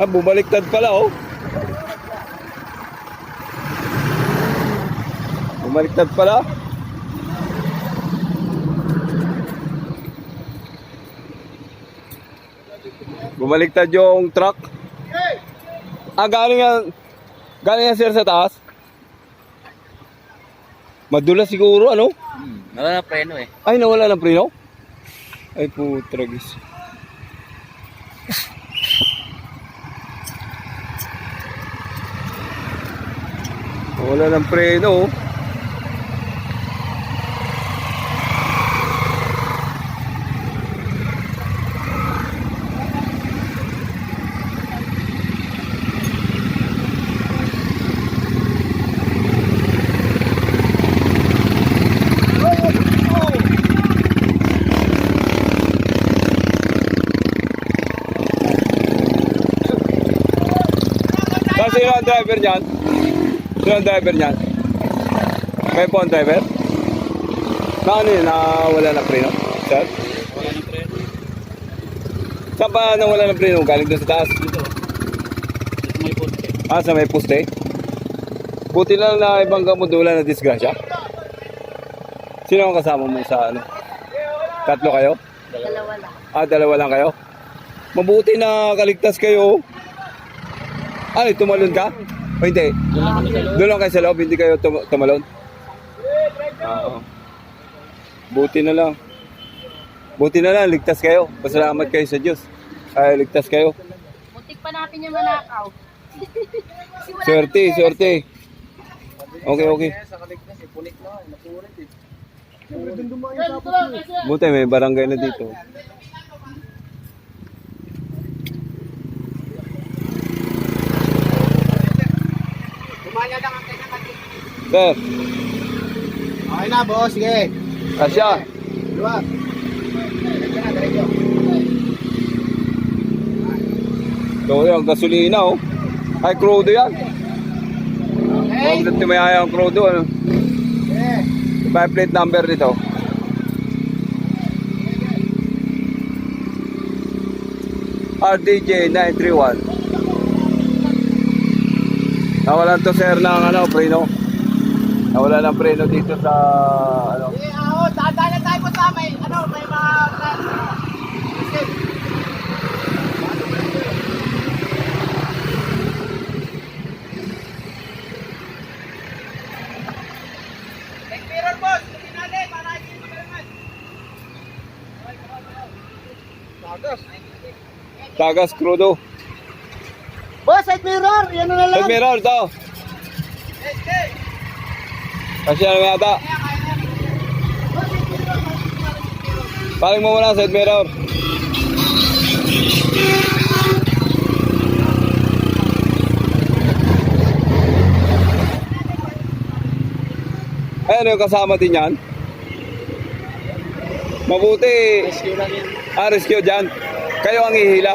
Ah, bumaliktad pala oh. Bumaliktad pala. Bumaliktad yung truck. Ah, galing yan. Galing yan sir sa taas. Madulas siguro, ano? Hmm. Wala na preno eh. Ay, nawala ng preno? Ay, putragis. Wala ng preno. sino ang driver niyan? Sino ang driver niyan? Kayo po ang driver? Na ano yun? Nawala ng preno? Sir? Wala na preno. Saan ba nawala ng preno? Galing doon sa taas? Dito. Dito may poste. Ah, sa may poste? Buti lang na ibang gamudula na disgrasya. Sino ang kasama mo sa ano? Tatlo kayo? Dalawa lang. Ah, dalawa lang kayo? Mabuti na kaligtas kayo. Ay, tumalon ka? O hindi? Doon lang kayo sa loob, hindi kayo tum- tumalon? Oo. Buti na lang. Buti na lang, ligtas kayo. Pasalamat kayo sa Diyos. Ay, ligtas kayo. Muntik pa natin yung manakaw. Swerte, swerte. Okay, okay. Buti, may barangay na dito. Sir, Okay na, boss. Sige. kasya. Dua. Ito yung gasolina, oh. Ay, crudo yan. Huwag na timayaya ang crudo, ano. Okay. May plate number dito. RDJ 931. Nawalan to sir ng ano, preno. Nawalan ng preno dito sa ano. Sige, ako. Na tayo po sa may, ano, may mga... Sige. Take mirror, boss. Pinali, para hindi magalangan. Tagas. Tagas crudo. Boss, side mirror. Yan na lang. Side mirror to. Kasi ano yata. Paling mo muna side mirror. Ayun yung kasama din yan. Mabuti. Rescue lang yun. Ah, rescue dyan. Kayo ang ihila.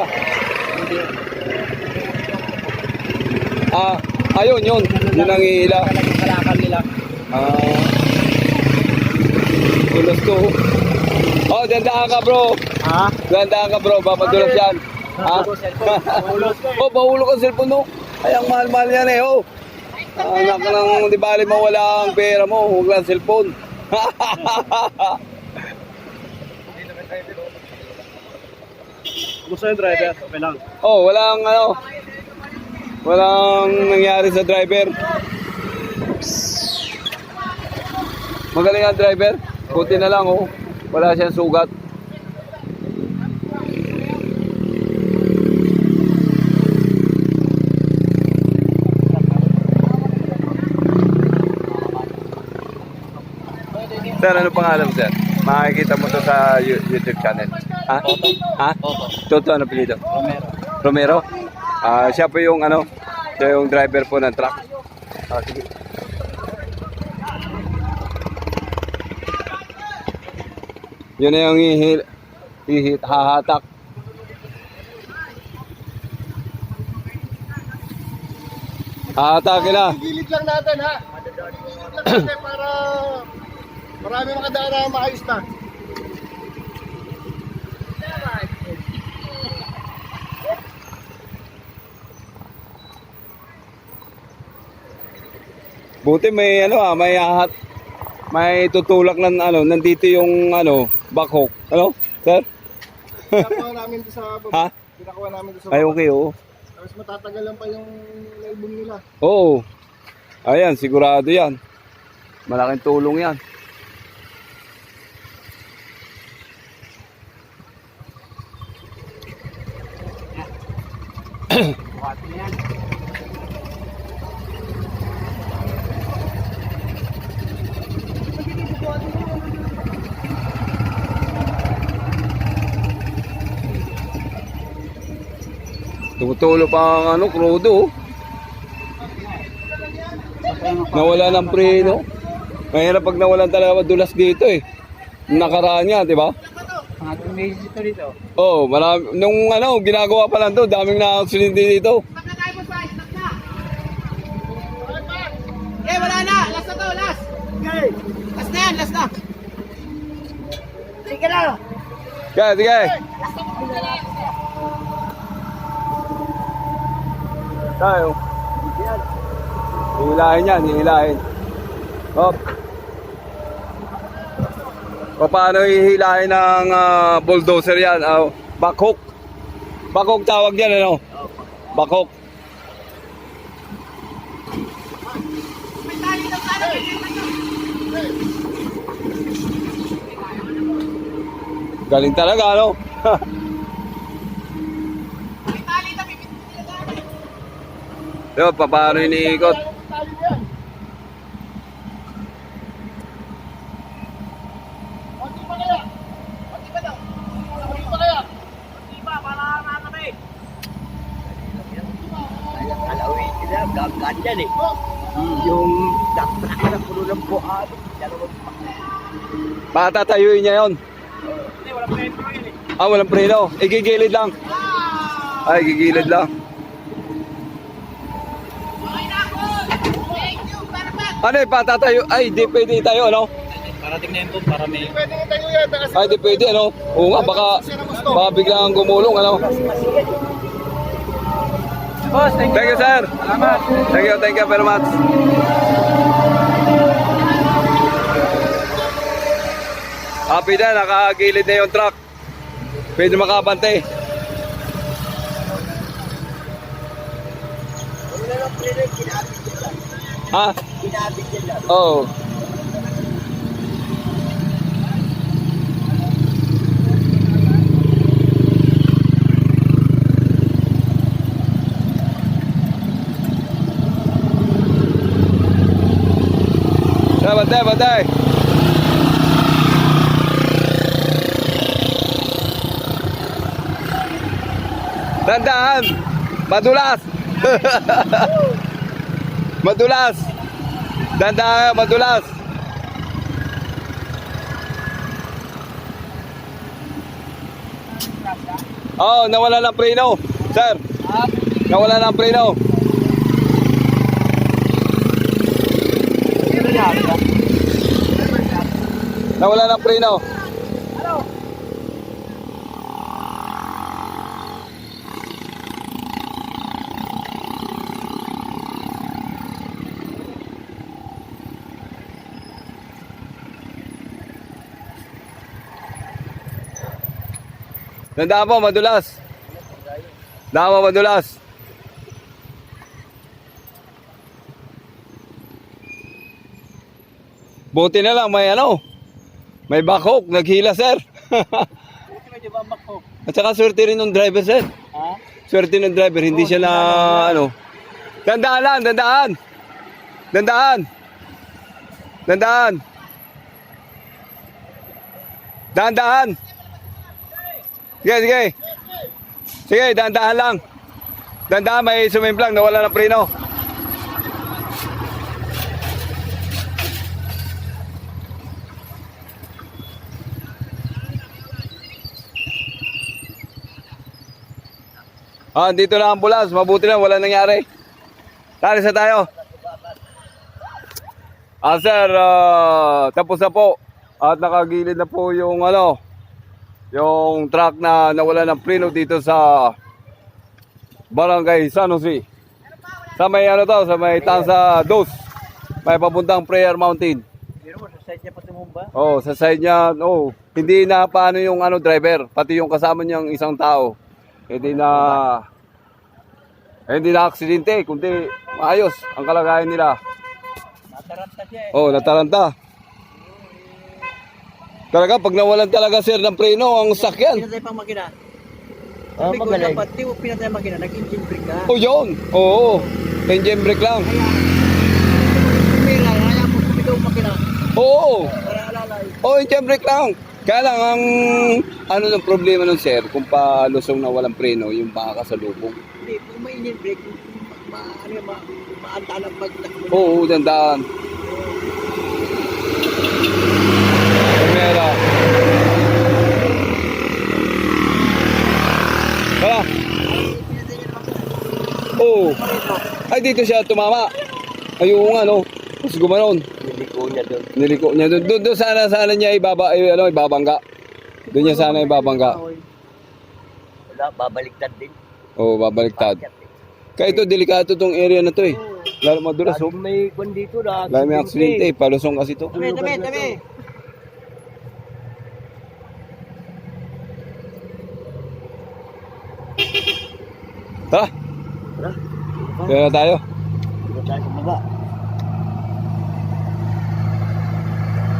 Ah, ayun yun. Yun ang ihila. Kalakal nila. Ah. Tulos to. Oh, dandaan ka bro. Ha? Dandaan ka bro. Papadulas yan. Ha? oh, bahulog ang cellphone mo. Ay, ang mahal-mahal yan eh. Oh. Anak ng di bali mawala ang pera mo. Huwag lang cellphone. Gusto yung driver? Okay lang. oh, walang ano. Walang nangyari sa driver. Magaling ang driver. Buti na lang oh. Wala siyang sugat. Sir, ano pangalan sir? Makikita mo to sa You- YouTube channel. Ha? Ha? Toto. Ano apelido? Romero. Romero? Ah, siya po yung ano, siya yung driver po ng truck. Ah, sige. Yun na yung ihil, ihit, hahatak. Hahatakin na. Gilid lang natin, ha? Gilid lang natin para marami makadaan na maayos na. Buti may ano ah, may ahat, may tutulak ng ano, nandito yung ano, backhook. Ano? Sir? Pinakuha namin doon sa baba. Ha? Pinakuha namin doon sa Ay, baba. okay, oo. Tapos matatagalan pa yung album nila. Oo. Ayan, sigurado yan. Malaking tulong yan. Buhatin yan. Tumutulo pa ang ano, krudo. oh. Nawala ng preno. Mahirap pag nawalan talaga madulas dito eh. Nakaraan niya, di ba? Ito dito. Oo, oh, marami. Nung ano, ginagawa pa lang to, daming na-accidente dito. Eh, wala na. Last na to, last. Last na yan, last na. Sige na. Sige, sige. Tayo. Hihilahin yan, hihilahin. Hop. O paano hihilahin ng ah, bulldozer yan? Uh, backhook. Backhook tawag yan, ano? Backhook. Galing talaga, ano? Diba, pa- paano iniikot? Tali yan. Konti pa kaya? Konti pa daw? Konti pa kaya? Alawin sila, gagaan yan eh. Oh, Yung daktra ka na puno ng. Dalawang Patatayuin niya yon. Hindi, walang preno yun eh. Ah, walang preno. Igigilid lang. Ay, igigilid lang. Ano eh, patatayo? Ay, di pwede tayo, ano? Parating na yun doon para may... pwede itayo yan. Kasi Ay, di pwede, ano? Oo nga, baka, baka biglang gumulong, ano? Boss, thank Thank you, sir. Salamat. Thank you, thank you very much. Happy na, nakagilid na yung truck. Pwede makabante. Ha? Oo. Oh. Bantay, bantay. Tandaan, madulas. madulas. Tandaan, madulas. Oh, nawala ng preno. Sir, nawala ng preno. Nawala ng preno. Tandaan po, madulas. Tandaan po, madulas. Buti na lang, may ano, may backhook, naghila sir. Buti medyo bambak ko. At saka swerte rin ng driver sir. Ha? Swerte ng driver, hindi siya na ano. Dandaan lang, dandaan. Dandaan. Dandaan. Dandaan. Sige, sige. Sige, dandaan lang. Dandaan, may sumimplang, nawala ng preno. Ah, dito na ang ambulance. Mabuti na, wala nangyari. Tari sa tayo. Ah, sir, ah, tapos na po. At nakagilid na po yung ano, yung truck na nawala ng preno dito sa Barangay San Jose. Sa may ano to, sa may Tansa Dos. May papuntang Prayer Mountain. Pero sa side niya pa tumumba. Oh, sa side niya, oh, hindi na paano yung ano driver, pati yung kasama niyang isang tao. Hindi na hindi na aksidente, kundi maayos ang kalagayan nila. Nataranta siya eh. Oh, nataranta. Talaga, pag nawalan talaga sir ng preno, ang sakyan. Pinatay pang makina. Ah, Sabi ko, magaling. dapat di mo pinatay ang makina, nag-engine brake ka. Oh, yun. Oo. Engine brake lang. Pera, kaya mo sumigaw ang makina. Oo. Para alalay. Oh, engine brake lang. Kaya lang, ang ano ng problema nun sir, kung palusong na walang preno, yung makakasalubong. Hindi, kung may engine brake, ma, ano yun, ma, maantaan ang magtakbo. Oo, dandaan. Primera. Wala. Oo. Ay, dito siya tumama. Ayun nga, no? Tapos gumanon. Niliko niya doon. Niliko niya doon. Doon, doon sana, sana niya ibaba, eh, ano, ibabangga. Doon niya sana ibabangga. Wala, babaliktad din. Oo, babaliktad. Kaya ito, delikado tong area na to eh. Lalo madulas, oh. Laging may kwan dito na. Lalo may aksidente eh. Palusong kasi to. Tabi, tabi, tabi. Tara. Tara. Tara tayo. Tara tayo kumaba.